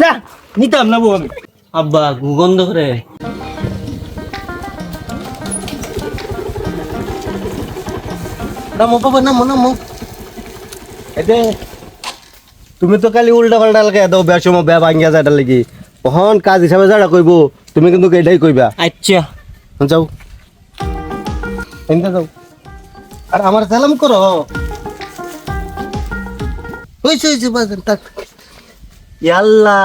না নিতাম না বউ আমি। আব্বা গুগন্ধ করে। নামো বাবা নামো নামো। এতে তুমি তো খালি উল্টা পাল্টা লাগে দাও বেয়া সময় বেয়া ভাঙ্গিয়া এটার লাগি। কখন কাজ হিসাবে যারা কইব তুমি কিন্তু এটাই কইবা। আচ্ছা। যাও। এনতে যাও। আর আমার সালাম করো। হইছে হইছে বাজান তাক ইয়াল্লা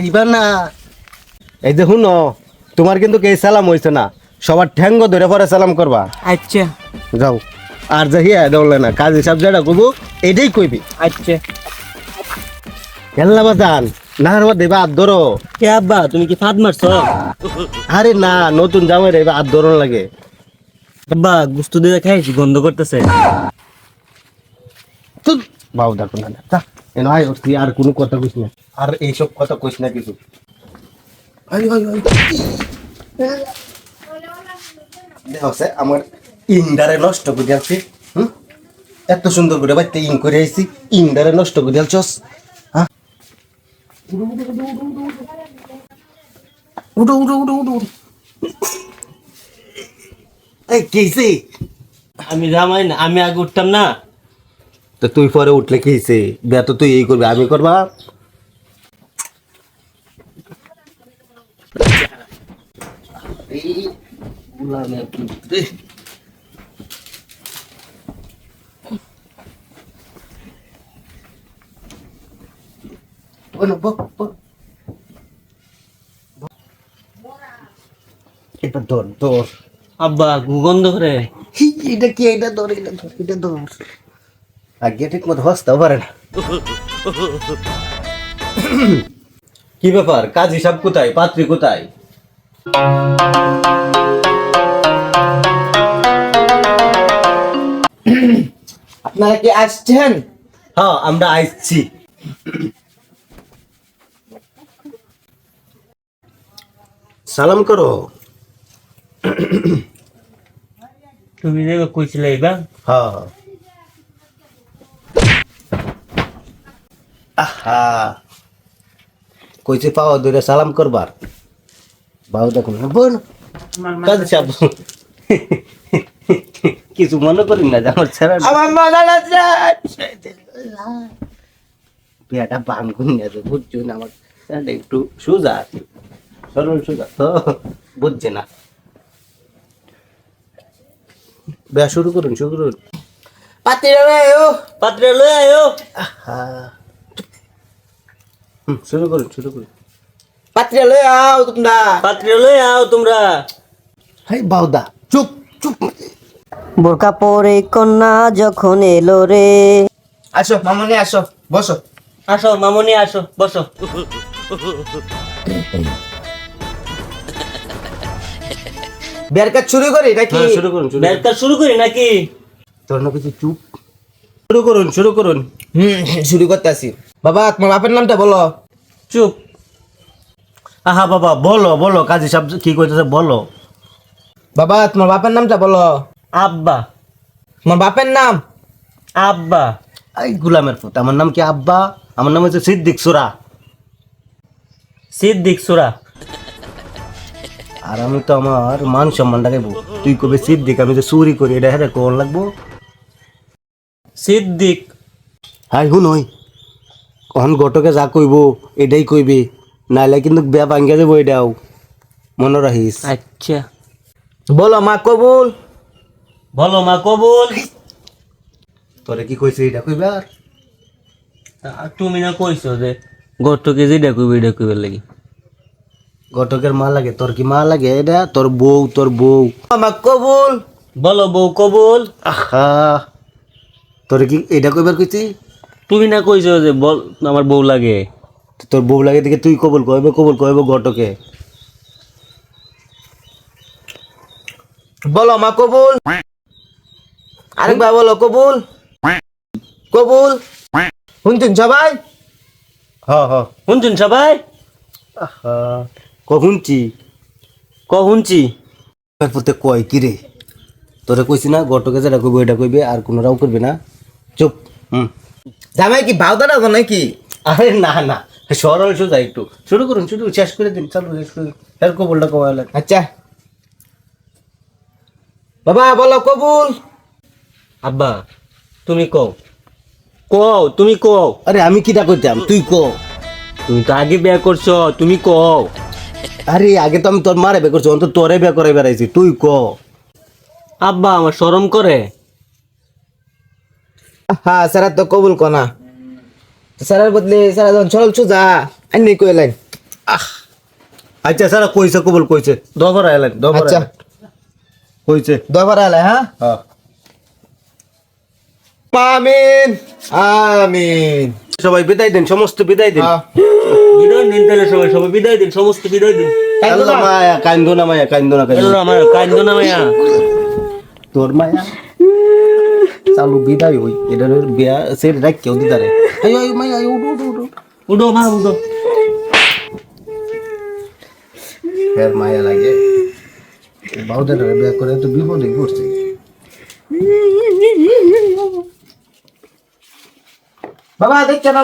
এইবার না। এই যে শুনো তোমার কিন্তু কে সালাম হইছে না। সবার ঠ্যাঙ্গ ধরে পরে সালাম করবা। আচ্ছা। যাও। আর যে হিয়া দৌড়লে না কাজ হিসাব যেটা করব এটাই কইবি। আচ্ছা। বাজান না আর দেবা হাত ধরো। কে আব্বা তুমি কি ফাঁদ মারছো? আরে না নতুন জামাই রে হাত ধরো লাগে। আব্বা গুস্তু দিয়ে খাইছি গন্ধ করতেছে। তুই দেখো না তা তুই আর কোনো কথা কইস না। আর এইসব কথা কইস না কিছু। আমার ইন্ডারে নষ্ট করে দিয়েছি হুম? এত সুন্দর করে বাইতে ইন করে আইছি ইন্ডারে নষ্ট করে দিয়েছস হ্যাঁ উঠো উঠো উঠো উঠো উঠো এই কেসে আমি জামাই না আমি আগে উঠতাম না। তো তুই পরে উঠলে কি হয়েছে বিয়া তো তুই এই করবি আমি করবা এটা ধর ধর। আব্বা গুগন্ধ করে। এটা কি? এটা ধর এটা ধর এটা ধর। আগে ঠিক মতো হসতেও পারে না। কি ব্যাপার? কাজ হিসাব কোথায়? পাত্রী কোথায়? আপনারা কি আসছেন? হ্যাঁ আমরা আসছি। সালাম করো। তুমি যে কইছিলে এইবা হ্যাঁ। আহা। কইছে পাও দূরে সালাম করবার। বাবু দেখুন বোন কাজ চাপ। কিছু মনে করি না আমার ছেড়া আমার মজা লাগছে পেয়াটা ভাঙুন গেছে বুঝছ না আমার একটু সোজা আছে। সরল সোজা তো বুঝছে না। বেয়া শুরু করুন শুরু করুন। পাতি রে ও পাত্রে লই আয়ো। আহা। শুরু করুন শুরু করুন পাত্রে লই আও তোমরা। পাত্রে লই আও তোমরা। হাই বাউদা চুপ চুপ। বোরকা পরে কন্যা যখন এলো রে। আসো মামনি আসো বসো। আসো মামনি আসো বসো। বের কাজ শুরু করি নাকি? হ্যাঁ, শুরু করুন শুরু করি নাকি? তোর না কিছু চুপ। শুরু করুন শুরু করুন। হুম শুরু করতেছি বাবা তোমার বাপের নামটা বলো। চুপ। আহা বাবা বলো বলো কাজী সাহেব কি করতেছে বলো। বাবা তোমার বাপের নামটা বলো। আব্বা। তোমার বাপের নাম? আব্বা। এই গুলামের ফুট আমার নাম কি আব্বা? আমার নাম হচ্ছে সিদ্দিক সুরা। সিদ্দিক সুরা। আর আমি তো আমার মান সম্মান দেখাইবো তুই কবে সিদ্দিক আমি তো চুরি করি এটা হেরে কোন লাগবো? সিদ্দিক। হাই হুন ওই কখন গটকে যা কইব এটাই কইবে। নাইলে কিন্তু বেয়া ভাঙ্গিয়া যাব এটাও। মনে রাখিস। আচ্ছা। বলো মা কবুল। বলো মা কবুল। তোরে কি কইছে এটা কইবে আর? আর তুমি না কইছো যে গটকে যেটা কইবে এটা কইবার লাগি। গটকের মা লাগে তোর কি মা লাগে? এটা তোর বউ তোর বউ। মা কবুল। বলো বউ কবুল। আহা। তোরে কি এটা কইবার কইছি? তুমি না কইছো যে বল আমার বউ লাগে। তোর বউ লাগে দেখে তুই কবল কইবে কবল কইবে গটকে বলো মা কবুল? আরেকবার বলো কবুল? কবুল? শুনছেন সবাই? হ হ। শুনছেন সবাই? আহা কহুনছি ক শুনছি? তারপরে কয় কি রে? তোরে কইছি না গটকে যেটা কইবে এটা কইবে আর কোনো রাও করবে না। চুপ। হুম। জামাই কি বাউদা নাকি? আরে না না। সরল সোজা একটু। শুরু করুন শুরু শেষ করে দিন। চালু শেষ করে দিন। এর কবলটা কমালেন আচ্ছা। বাবা বলো কবুল। আব্বা তুমি কও। কও তুমি কও। আরে আমি কিটা করতাম তুই ক তুমি তো আগে বিয়ে করছ তুমি কও। আরে আগে তো আমি তোর মারে বে করছি অন্তত তোরে বে করে বেড়াইছি। তুই ক আব্বা আমার শরম করে। হ্যাঁ স্যার তো কবুল কনা স্যারের বদলে স্যার যখন আইনি কইলেন আচ্ছা স্যার কইছে কবল কইছে। দবার আইলেন দবার আচ্ছা। কইছে। দবার আলে হ্যাঁ? হ্যাঁ। আমিন আমিন। সবাই বিদায় দিন সমস্ত বিদায় দিন। হ্যাঁ। বিদায় দিন তাহলে সবাই সবাই বিদায় দিন সমস্ত বিদায় দিন। আল্লাহ মায়া কান্দো না মায়া কান্দো না কান্দো না। এলো আমার না মায়া। তোর মায়া। চালু বিদায় হই। এটা বিয়া সে রাখ কেউ দিদারে আয় আয় মায়া আয় উঠো উঠো উঠো। উঠো মা উঠো। ফের মায়া লাগে। বাউদের বিয়া করে তো বিপদে পড়ছে। বাবা দেখছে না।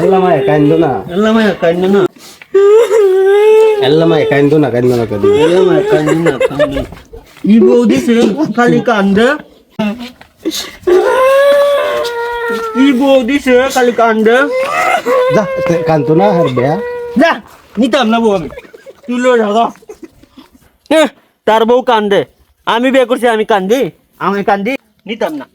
আল্লাহ মায়া কান্দো না। মায়া আল্লাহ মায়া না না না। এলো মায়া কান্দ না কান্দ না। ই বউ দিছে খালি কান্দে ই বউ দিছে খালি কান্দে যা কান্দো না আর বিয়া যা নিতাম না বউ আমি তুই লো জাগা তার বউ কান্দে আমি বিয়ে করছি আমি কান্দি আমি কান্দি নিতাম না